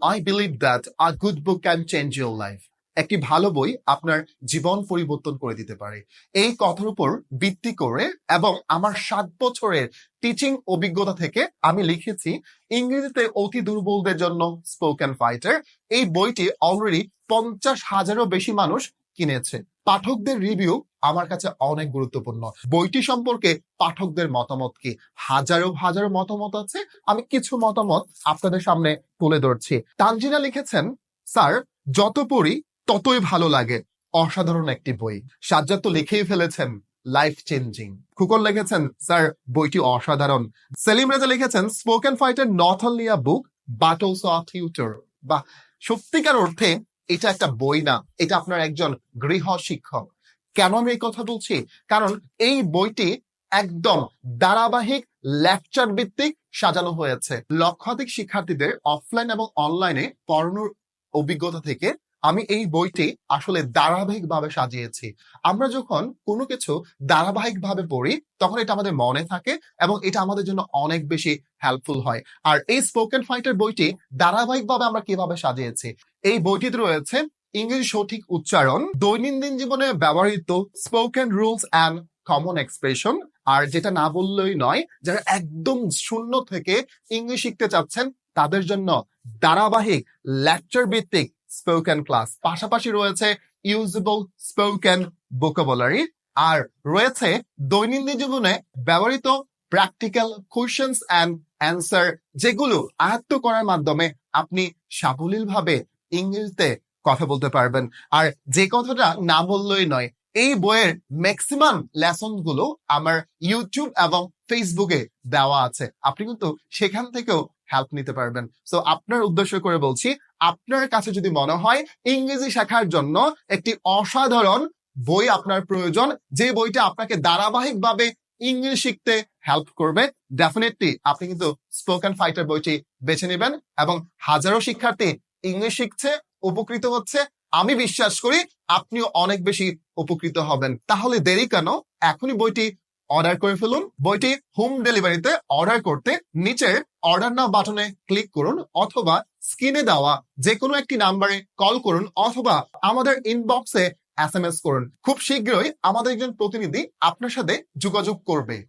I believe that a good book can change your life একটি ভালো বই আপনার জীবন পরিবর্তন করে দিতে পারে। এই কথার উপর ভিত্তি করে এবং আমার সাত বছরের টিচিং অভিজ্ঞতা থেকে আমি লিখেছি, ইংরেজিতে অতি দুর্বলদের জন্য স্পোকেন ফাইটার এই বইটি অলরেডি পঞ্চাশ হাজারও বেশি মানুষ কিনেছে। পাঠকদের রিভিউ আমার কাছে অনেক গুরুত্বপূর্ণ। বইটি সম্পর্কে পাঠকদের মতামত কি? হাজারো হাজারো মতামত আছে। আমি কিছু মতামত আপনাদের সামনে তুলে ধরছি। তানজিনা লিখেছেন, স্যার, যত পড়ি ততই ভালো লাগে। অসাধারণ একটি বই। সাজ্জাদ তো লিখেই ফেলেছেন লাইফ চেঞ্জিং খুকন লিখেছেন, স্যার, বইটি অসাধারণ। সেলিম রেজা লিখেছেন Spoken Fighter not only a book but also a tutor বা সত্যিকার অর্থে এটা একটা বই না, এটা আপনার একজন গৃহ শিক্ষক। কেন আমি এই কথা বলছি? কারণ এই বইটি একদম ধারাবাহিক লেকচার ভিত্তিক সাজানো হয়েছে। লক্ষাধিক শিক্ষার্থীদের অফলাইন এবং অনলাইনে পড়ানোর অভিজ্ঞতা থেকে আমি এই বইটি আসলে ধারাবাহিক ভাবে সাজিয়েছি। আমরা যখন কোনো কিছু ধারাবাহিক ভাবে পড়ি, তখন এটা আমাদের মনে থাকে এবং এটা আমাদের জন্য অনেক বেশি হেল্পফুল হয়। আর এই স্পোকেন ফাইটার বইটি ধারাবাহিক ভাবে আমরা কীভাবে সাজিয়েছি? এই বইটিতে রয়েছে ইংরেজি সঠিক উচ্চারণ, দৈনন্দিন জীবনে ব্যবহৃত spoken rules and common expression আর যেটা না বললেই নয়, যারা একদম শূন্য থেকে ইংলিশ শিখতে চাচ্ছেন, তাদের জন্য ধারাবাহিক লেকচার ভিত্তিক স্পোকেন ক্লাস পাশাপাশি রয়েছে ইউজেবল স্পোকেন ভোকাবুলারি আর রয়েছে দৈনন্দিন জীবনে ব্যবহৃত প্র্যাকটিক্যাল কোয়েশ্চেন্স অ্যান্ড অ্যান্সার যেগুলো আয়ত্ত করার মাধ্যমে আপনি সাবলীলভাবে ইংরেজিতে কথা বলতে পারবেন। আর যে কথাটা না বললেই নয়, এই বইয়ের ম্যাক্সিমাম লেসনগুলো আমার ইউটিউব এবং ফেসবুকে দেওয়া আছে। আপনি কিন্তু সেখান থেকেও হেল্প নিতে পারবেন। সো আপনার উদ্দেশ্য করে বলছি, আপনার কাছে যদি মনে হয় ইংরেজি শেখার জন্য একটি অসাধারণ বই আপনার প্রয়োজন, যে বইটা আপনাকে ধারাবাহিকভাবে ইংলিশ শিখতে হেল্প করবে ডেফিনেটলি আপনি কিন্তু স্পোকেন ফাইটার বইটি বেছে নেবেন এবং হাজারো শিক্ষার্থী ইংলিশ শিখছে উপকৃত হচ্ছে। আমি বিশ্বাস করি আপনিও অনেক বেশি উপকৃত হবেন। তাহলে দেরি কেন? এখনই বইটি অর্ডার করে ফেলুন। বইটি হোম ডেলিভারিতে অর্ডার করতে নিচে অর্ডার নাও বাটনে ক্লিক করুন অথবা স্ক্রিনে দেওয়া যে কোনো একটি নাম্বারে কল করুন অথবা আমাদের ইনবক্সে এস করুন। খুব শীঘ্রই আমাদের একজন প্রতিনিধি আপনার সাথে যোগাযোগ করবে।